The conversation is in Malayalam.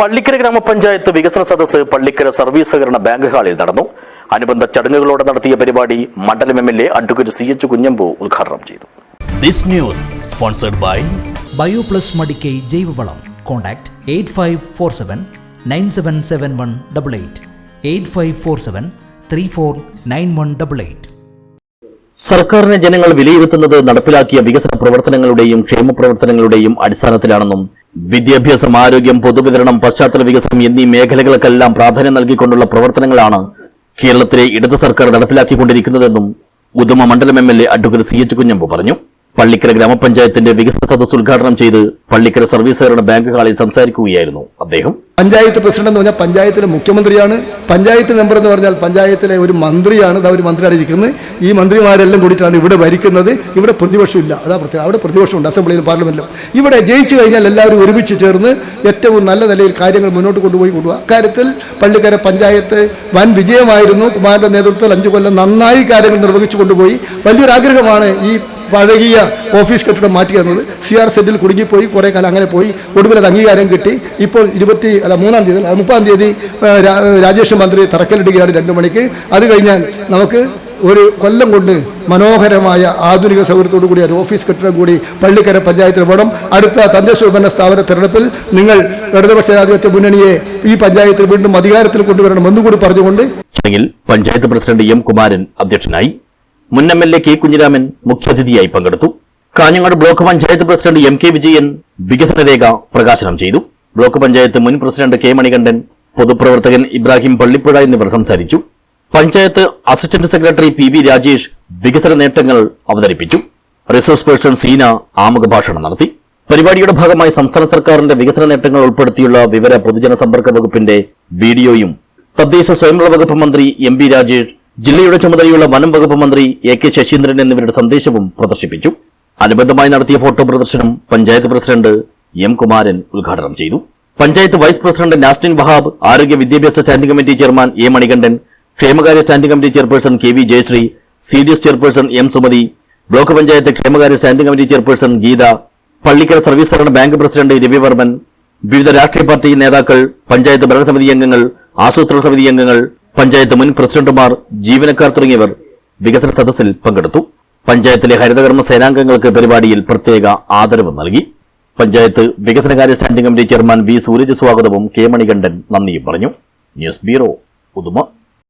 പള്ളിക്കര ഗ്രാമപഞ്ചായത്ത് വികസന സദസ്സ് പള്ളിക്കര സർവീസ് സഹകരണ ബാങ്ക് ഹാളിൽ നടന്നു. അനുബന്ധ ചടങ്ങുകളോടെ നടത്തിയ പരിപാടി മണ്ഡലം M L A advocate C H Kunhambu ഉദ്ഘാടനം ചെയ്തു. This news sponsored by Bioplus Madikkai ജൈവവളം. Contact eight five four seven nine seven seven one double eight. Eight five four seven three four nine one double eight. സർക്കാരിനെ ജനങ്ങൾ വിലയിരുത്തുന്നത് നടപ്പിലാക്കിയ വികസന പ്രവർത്തനങ്ങളുടെയും ക്ഷേമ പ്രവർത്തനങ്ങളുടെയും അടിസ്ഥാനത്തിലാണെന്നും വിദ്യാഭ്യാസം ആരോഗ്യം പൊതുവിതരണം പശ്ചാത്തല വികസനം എന്നീ മേഖലകൾക്കെല്ലാം പ്രാധാന്യം നൽകിക്കൊണ്ടുള്ള പ്രവർത്തനങ്ങളാണ് കേരളത്തിലെ ഇടതു സർക്കാർ നടപ്പിലാക്കിക്കൊണ്ടിരിക്കുന്നതെന്നും ഉദമ മണ്ഡലം M L A advocate C H Kunhambu പറഞ്ഞു. പള്ളിക്കര ഗ്രാമപഞ്ചായത്തിന്റെ വികസന സദസ് ഉദ്ഘാടനം ചെയ്ത് പള്ളിക്കര സർവീസ് സഹകരണ ബാങ്ക് ഹാളിൽ സംസാരിക്കുകയായിരുന്നു അദ്ദേഹം. പഞ്ചായത്ത് പ്രസിഡന്റ് എന്ന് പറഞ്ഞാൽ പഞ്ചായത്തിലെ മുഖ്യമന്ത്രിയാണ്. പഞ്ചായത്ത് മെമ്പർ എന്ന് പറഞ്ഞാൽ പഞ്ചായത്തിലെ ഒരു മന്ത്രിയാണ്. അതാ ഒരു മന്ത്രിയാണ് ഇരിക്കുന്നത്. ഈ മന്ത്രിമാരെല്ലാം കൂടിയിട്ടാണ് ഇവിടെ ഭരിക്കുന്നത്. ഇവിടെ പ്രതിപക്ഷമില്ല. അതാ പ്രത്യേകം. അവിടെ പ്രതിപക്ഷമുണ്ട് അസംബ്ലിയിലും പാർലമെന്റിലും. ഇവിടെ ജയിച്ചു കഴിഞ്ഞാൽ എല്ലാവരും ഒരുമിച്ച് ചേർന്ന് ഏറ്റവും നല്ല നിലയിൽ കാര്യങ്ങൾ മുന്നോട്ട് കൊണ്ടുപോയി കൊണ്ടുപോകുക അക്കാര്യത്തിൽ പള്ളിക്കര പഞ്ചായത്ത് വൻ വിജയമായിരുന്നു. കുമാരന്റെ നേതൃത്വത്തിൽ അഞ്ചു കൊല്ലം നന്നായി കാര്യങ്ങൾ നിർവഹിച്ചു കൊണ്ടുപോയി. വലിയൊരു ആഗ്രഹമാണ് ഈ പഴകിയ ഓഫീസ് കെട്ടിടം മാറ്റി തന്നത് സി ആർ സെറ്റിൽ കുടുങ്ങിപ്പോയി കുറേ കാലം അങ്ങനെ പോയി. ഒടുവിൽ അത് അംഗീകാരം കിട്ടി. ഇപ്പോൾ ഇരുപത്തി അല്ല മൂന്നാം തീയതി മുപ്പതാം തീയതി രാജേഷ് മന്ത്രി തറക്കല്ലിടുകയാണ് രണ്ട് മണിക്ക്. അത് കഴിഞ്ഞാൽ നമുക്ക് ഒരു കൊല്ലം കൊണ്ട് മനോഹരമായ ആധുനിക സൗകര്യത്തോടു കൂടിയ ഒരു ഓഫീസ് കെട്ടിടം കൂടി പള്ളിക്കര പഞ്ചായത്തിൽ വേണം അടുത്ത തദ്ദേശ വിപണന സ്ഥാപന തെരഞ്ഞെടുപ്പിൽ നിങ്ങൾ ഇടതുപക്ഷ ജനാധിപത്യ മുന്നണിയെ ഈ പഞ്ചായത്തിൽ വീണ്ടും അധികാരത്തിൽ കൊണ്ടുവരണം എന്നുകൂടി പറഞ്ഞുകൊണ്ട് പഞ്ചായത്ത് പ്രസിഡന്റ് എം കുമാരൻ അധ്യക്ഷനായി മുൻ M L A K Kunhiraman മുഖ്യാതിഥിയായി പങ്കെടുത്തു. Kanhangad block panchayat president M K Vijayan വികസന രേഖ പ്രകാശനം ചെയ്തു. ബ്ലോക്ക് പഞ്ചായത്ത് മുൻ പ്രസിഡന്റ് കെ മണികണ്ഠൻ പൊതുപ്രവർത്തകൻ ഇബ്രാഹിം പള്ളിപ്പുഴ എന്നിവർ സംസാരിച്ചു. Panchayat assistant secretary P V Rajesh വികസന നേട്ടങ്ങൾ അവതരിപ്പിച്ചു. റിസോഴ്സ് പേഴ്സൺ സീന ആമുഖ ഭാഷണം നടത്തി. പരിപാടിയുടെ ഭാഗമായി സംസ്ഥാന സർക്കാരിന്റെ വികസന നേട്ടങ്ങൾ ഉൾപ്പെടുത്തിയുള്ള വിവര പൊതുജന സമ്പർക്ക വകുപ്പിന്റെ വീഡിയോയും തദ്ദേശ സ്വയംഭരണ വകുപ്പ് മന്ത്രി എം ബി രാജേഷ് ജില്ലയുടെ ചുമതലയുള്ള വനം വകുപ്പ് മന്ത്രി എ കെ ശശീന്ദ്രൻ എന്നിവരുടെ സന്ദേശവും പ്രദർശിപ്പിച്ചു. അനുബന്ധമായി നടത്തിയ ഫോട്ടോ പ്രദർശനം പഞ്ചായത്ത് പ്രസിഡന്റ് എം കുമാരൻ ഉദ്ഘാടനം ചെയ്തു. പഞ്ചായത്ത് വൈസ് പ്രസിഡന്റ് നാസ്റ്റിൻ വഹാബ് ആരോഗ്യ വിദ്യാഭ്യാസ standing committee chairman A Manikandan ക്ഷേമകാര്യ standing committee chairperson K V Jayashree C D S chairperson M Sumathi block panchayat ക്ഷേമകാര്യ standing committee chairperson Geetha Pallikkara service സഹകരണ ബാങ്ക് പ്രസിഡന്റ് രവിവർമ്മൻ വിവിധ രാഷ്ട്രീയ പാർട്ടി നേതാക്കൾ പഞ്ചായത്ത് ഭരണസമിതി അംഗങ്ങൾ ആസൂത്രണ സമിതി അംഗങ്ങൾ പഞ്ചായത്ത് മുൻ പ്രസിഡന്റുമാർ ജീവനക്കാർ തുടങ്ങിയവർ വികസന സദസ്സിൽ പങ്കെടുത്തു. പഞ്ചായത്തിലെ ഹരിതകർമ്മ സേനാംഗങ്ങൾക്ക് പരിപാടിയിൽ പ്രത്യേക ആദരവ് നൽകി. പഞ്ചായത്ത് വികസനകാര്യ standing committee chairman V. Sooraj സ്വാഗതവും കെ. മണികണ്ഠൻ നന്ദിയും പറഞ്ഞു. News bureau Uduma